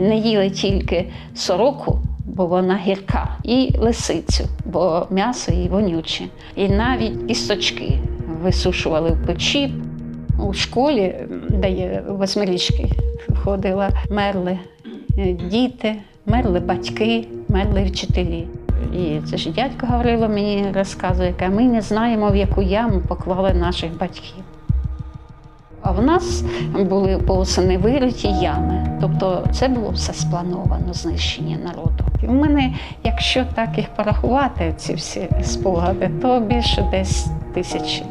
Не їли тільки сороку, бо вона гірка, і лисицю, бо м'ясо їй вонюче. І навіть кісточки висушували в печі. У школі, де я восьмирічки ходила, мерли е, діти, мерли батьки, мерли вчителі. І це ж дядько Гаврило мені розказує, каже, ми не знаємо, в яку яму поклали наших батьків. А в нас були полосини вириті ями. Тобто це було все сплановано, знищення народу. І в мене, якщо так їх порахувати, ці всі спогади, то більше десь тисячі.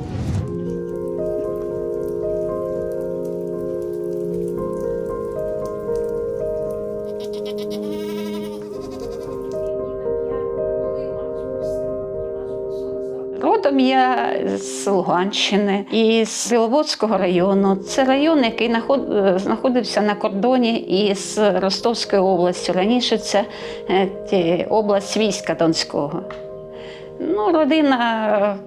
Я з Луганщини і з Біловодського району. Це район, який знаходився на кордоні із Ростовською областю. Раніше це е, область війська Донського. Ну, родина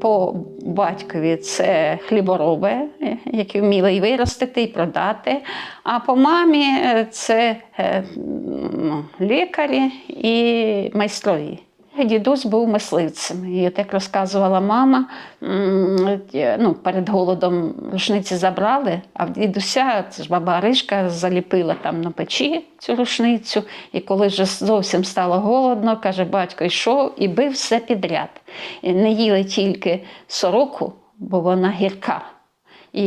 по батькові це хлібороби, е, які вміли і виростити, і продати. А по мамі е, це м, лікарі і майстрові. Дідусь був мисливцем. І от як розказувала мама, е, ну, перед голодом рушниці забрали, а в дідуся баба Аришка заліпила там на печі цю рушницю. І коли вже зовсім стало голодно, каже, батько йшов і бив все підряд. І не їли тільки сороку, бо вона гірка і,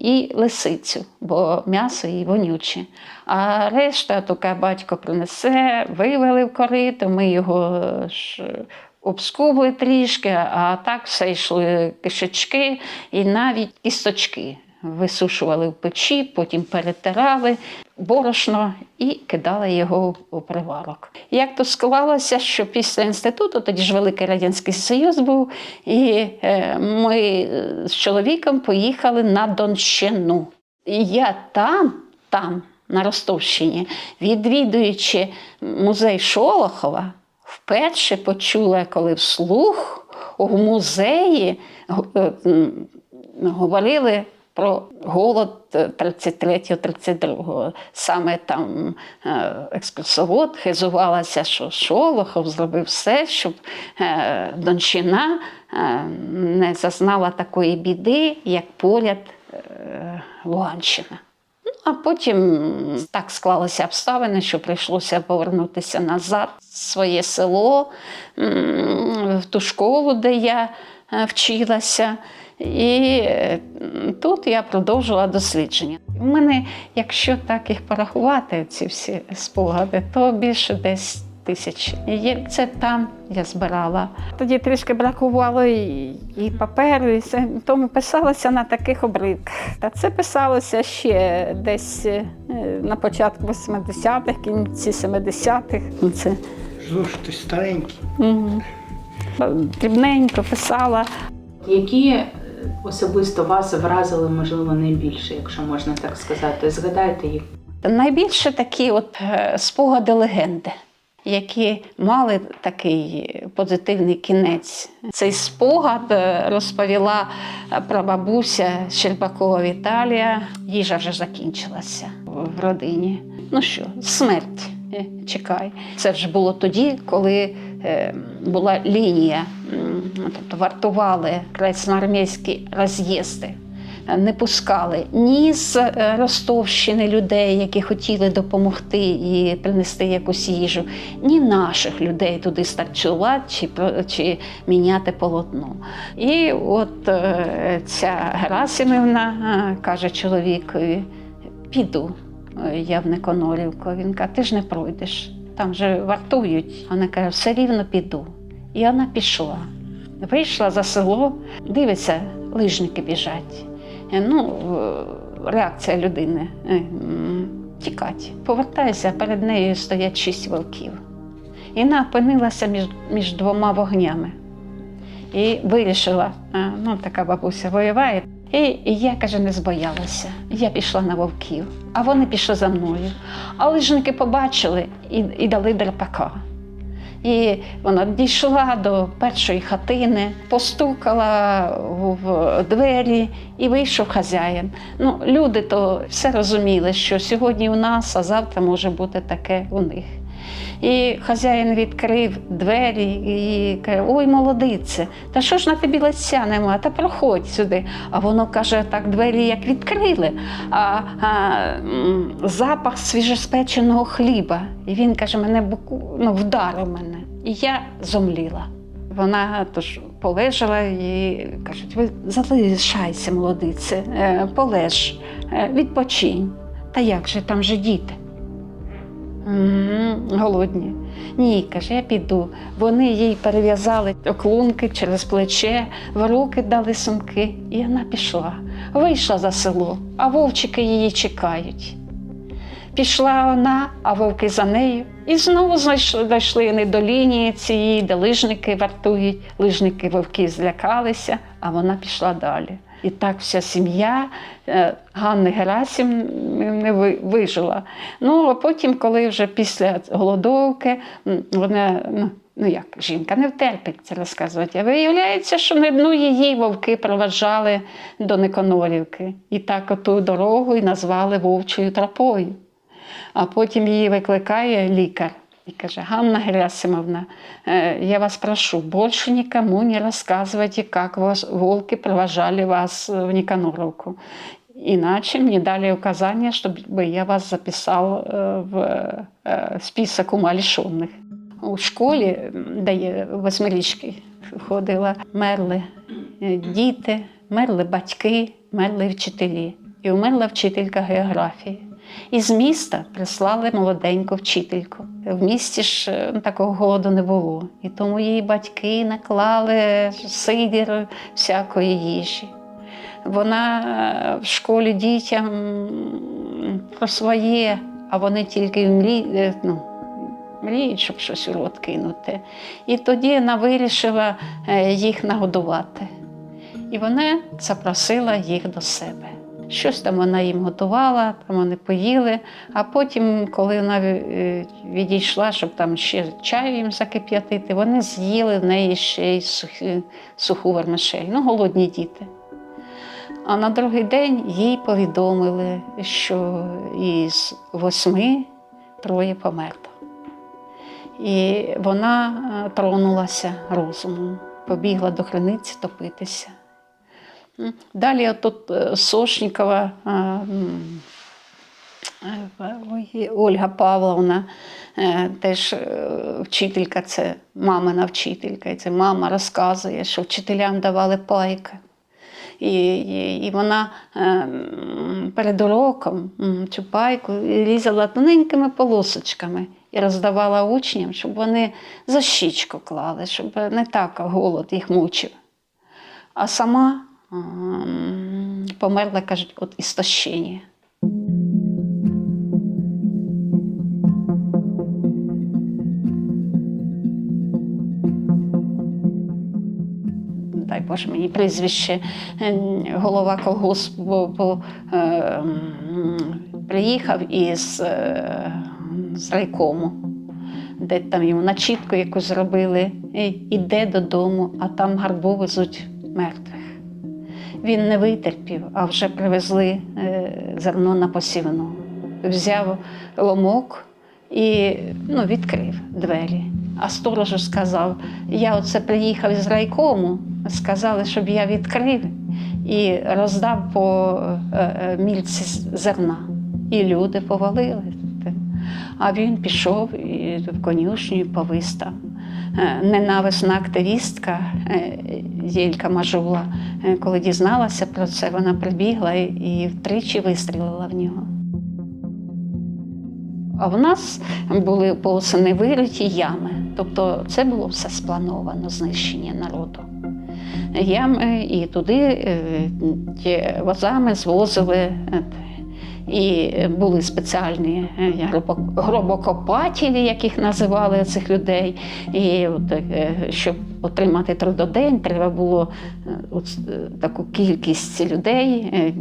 і лисицю, бо м'ясо їй вонюче. А решта, то батько принесе, вивели в корито, ми його ж обскубли трішки, а так все йшли кишечки і навіть кісточки. Висушували в печі, потім перетирали борошно і кидали його у приварок. Як то склалося, що після інституту, тоді ж Великий Радянський Союз був, і е, ми з чоловіком поїхали на Донщину. І я там, там, на Ростовщині, відвідуючи музей Шолохова, вперше почула, коли вслух у музеї е, говорили про голод 33-32. Саме там е, екскурсовод хизувалася, що Шолохов зробив все, щоб е, Донщина е, не зазнала такої біди, як поряд Луганщина. Ну, А потім так склалися обставини, що прийшлося повернутися назад в своє село, в ту школу, де я вчилася. І тут я продовжила дослідження. У мене, якщо так їх порахувати, ці всі спогади, то більше десь тисяч. І це там я збирала. Тоді трішки бракувало і, і паперу, і все. тому писалося на таких обривках. Та це писалося ще десь е, на початку 80-х, кінці 70-х. Ну, Це Зошити старенькі. Мгм. дрібненько писала. Які особисто вас вразили, можливо, найбільше, якщо можна так сказати? Згадайте їх. Найбільше такі от е, спогади легенди, які мали такий позитивний кінець. Цей спогад е, розповіла прабабуся Щербакова Віталія. Їжа вже закінчилася в родині. Ну що, смерть. е, Чекай. Це вже було тоді, коли е, була лінія, тобто вартували красноармійські роз'їзди не пускали ні з е, Ростовщини людей, які хотіли допомогти і принести якусь їжу, ні наших людей туди старчувати чи, чи міняти полотно. І от е, ця Герасимівна е, каже чоловікові: піду е, я в Неконорівку. Він каже, ти ж не пройдеш, там же вартують. Вона каже, все рівно піду. І вона пішла. Вийшла за село, дивиться, лижники біжать. Е, Ну, е, реакція людини е, тікати. Повертаюся, а перед нею стоять шість вовків. І вона опинилася між, між двома вогнями. І вирішила, ну така бабуся воюває. І, я, каже, не збоялася. Я пішла на вовків, а вони пішли за мною. А лижники побачили і, і дали драпака. І вона дійшла до першої хатини, постукала в двері і вийшов хазяїн. Ну, люди то все розуміли, що сьогодні у нас, а завтра може бути таке у них. І хазяїн відкрив двері і каже: Ой, молодице, та що ж на тобі лиця нема? Та проходь сюди. А воно каже, так двері як відкрили, а, а запах свіжоспеченого хліба. І він каже, мене буку, ну, вдарив мене. І я зомліла. Вона тож полежала і кажуть, ви залишайся, молодице, е, полеж, е, відпочинь. Та як же там же діти? М, Голодні. Ні, каже, я піду. Вони їй перев'язали оклунки через плече, в руки дали сумки, і вона пішла. Вийшла за село, а вовчики її чекають. Пішла вона, а вовки за нею. І знову знайшли, дійшли вони до лінії цієї, де лижники вартують. Лижники вовки злякалися, а вона пішла далі. І так вся сім'я е, Ганни Герасимівни ви- вижила. Ну, а потім, коли вже після голодовки, вона, ну, ну як, жінка не втерпить це розказувати. А виявляється, що не одну її вовки проваджали до Никонорівки. І так оту дорогу і назвали вовчою тропою. А потім її викликає лікар і каже: Ганна Герасимовна, э, я вас прошу, больше никому не рассказывайте, как вас волки провожали вас в Никаноровку. Иначе мне дали указание, чтобы я вас записал э, в э, список умалишенных. У школі, м, де я восьмирічки ходила, мерли е, діти, мерли батьки, мерли вчителі. І умерла вчителька географії. Із міста прислали молоденьку вчительку. В місті ж е, ну, такого голоду не було. І тому її батьки наклали сидір всякої їжі. Вона е, в школі дітям про своє, а вони тільки й мрі... е, ну, мріють, щоб щось у рот кинути. І тоді вона вирішила їх нагодувати. І вона запросила їх до себе. Щось там вона їм готувала, там вони поїли. А потім, коли вона е, відійшла, щоб там ще чаю їм закип'ятити, вони з'їли в неї ще й суху вермишель. Ну, голодні діти. А на другий день їй повідомили, що із восьми троє померло. І вона е, тронулася розумом, побігла до криниці топитися. Далі тут Сошнікова, м, е, ой, Ольга Павловна, е, теж е, вчителька, це мамина вчителька. І це мама розказує, що вчителям давали пайки. І, і, і вона е, перед уроком цю пайку різала тоненькими полосочками і роздавала учням, щоб вони за щічку клали, щоб не так голод їх мучив. А сама померла, кажуть, от істощення. дай Боже мені прізвище, е, голова колгоспу е, приїхав із е, з райкому, де там йому начітку якусь зробили, і іде додому, а там гарбу везуть. Він не витерпів, а вже привезли е, зерно на посівну. Взяв ломок і ну, відкрив двері. А сторожу сказав: я оце приїхав із райкому, сказали, щоб я відкрив і роздав по е, е, мільці зерна. І люди повалили. А він пішов і в конюшню повистав. Е, Ненависна активістка е, Єлька Мажула, е, коли дізналася про це, вона прибігла і- втричі вистрілила в нього. А в нас були по осени вириті ями. Тобто це було все сплановано, знищення народу. Ями і туди ті возами звозили. Е, І були спеціальні е, гробокопателі, яких називали цих людей. І от, е, щоб отримати трудодень, треба було е, от, е, таку кількість людей е,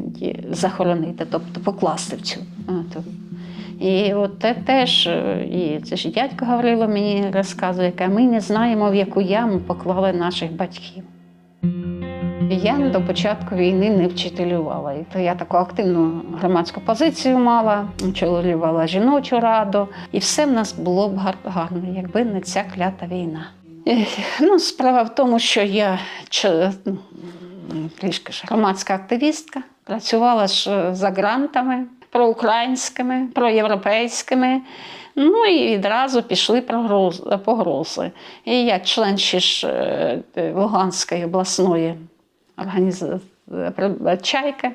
захоронити, тобто покласти в цю. е, І от те теж, е, і це ж дядько Гаврило мені розказує, яке ми не знаємо, в яку яму поклали наших батьків. Я до початку війни не вчителювала. І то я таку активну громадську позицію мала, очолювала жіночу раду, і все в нас було б гарно, якби не ця клята війна. Ну, справа в тому, що я ну, трішки ж громадська активістка, працювала ж за грантами проукраїнськими, проєвропейськими. Ну і відразу пішли погрози. І я член ще ж е, Луганської обласної організації Чайка.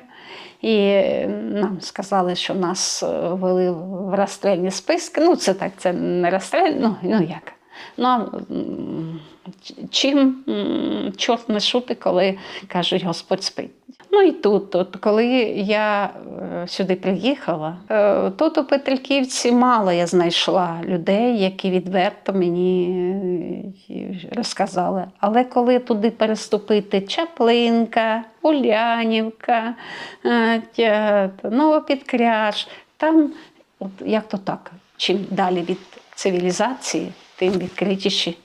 І нам сказали, що нас е, ввели в розстрільні списки. Ну, це так, це не розстріль, ну, ну як. Ну, а, чим чорт не шути, коли кажуть, Господь спить. Ну і тут, от, коли я е, сюди приїхала, е, тут у Петриківці мало я знайшла людей, які відверто мені е, розказали. Але коли туди переступити Чаплинка, Улянівка, Новопідкряж, там, от як то так, чим далі від цивілізації, тим відкритіші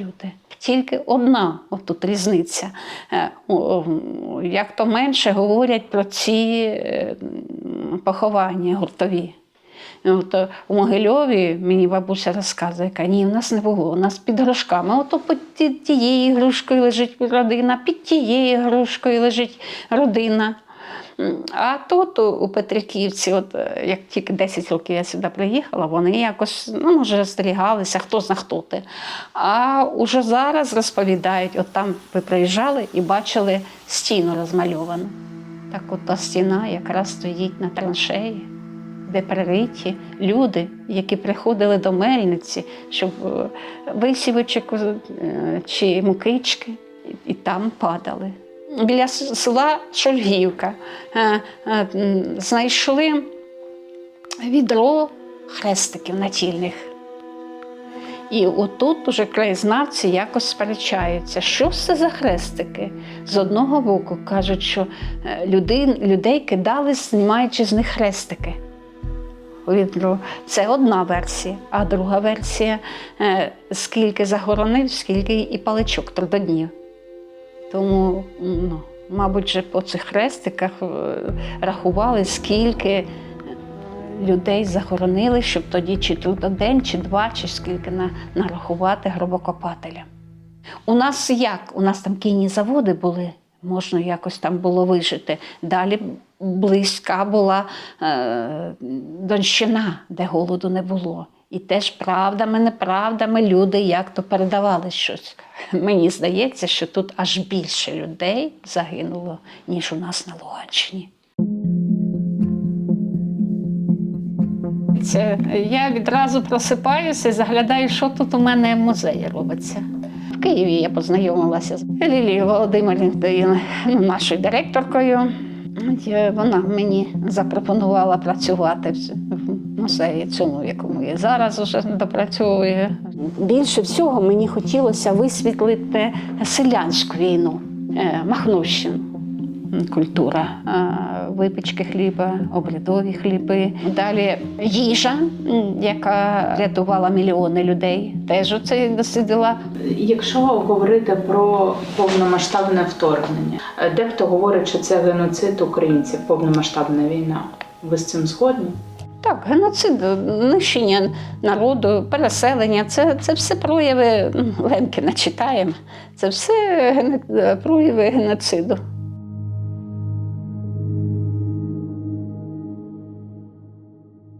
люди. Тільки одна отут різниця. Е, Як то менше говорять про ці е, поховання гуртові. От, е, у Могильові мені бабуся розказує, яка ні, в нас не було, у нас під грушками. Ото під тією грушкою лежить родина, під тією грушкою лежить родина. А тут у- Петриківці, от е, як тільки 10 років я сюди приїхала, вони якось ну, може остерігалися, хто зна хто ти. А уже зараз розповідають, от там ви приїжджали і бачили стіну розмальовану. Так от та стіна якраз стоїть на траншеї, де пририті люди, які приходили до мельниці, щоб е, висівочок е, чи мукички, і там падали. Біля села Шульгівка е, е, знайшли відро хрестиків натільних. І отут уже краєзнавці якось сперечаються, що це за хрестики. З одного боку кажуть, що е, людей, людей кидали, знімаючи з них хрестики. Це одна версія. А друга версія скільки захоронив, скільки і паличок трудоднів. Тому, ну, мабуть, же по цих хрестиках е, рахували, скільки людей захоронили, щоб тоді чи трудодень, чи два, чи скільки на, нарахувати гробокопателям. У нас як? У нас там кінні заводи були, можна якось там було вижити. Далі близька була е, Донщина, де голоду не було. І теж правдами, неправдами люди як то передавали щось. Мені здається, що тут аж більше людей загинуло, ніж у нас на Луганщині. Це я відразу просипаюся і заглядаю, що тут у мене в музеї робиться. В Києві я познайомилася з Лілією Володимирівною, ну, нашою директоркою. Е, Вона мені запропонувала працювати в в музеї цьому, в якому я зараз вже допрацьовую. Більше всього мені хотілося висвітлити селянську війну, е, Махновщину культура е, випічки хліба, обрядові хліби. Далі їжа, яка рятувала мільйони людей. Теж оце дослідила. Якщо говорити про повномасштабне вторгнення, е, дехто говорить, що це геноцид українців, повномасштабна війна. Ви з цим згодні? Так, геноцид, нищення народу, переселення це, це все прояви Лемкіна читаємо. Це все гене- прояви геноциду.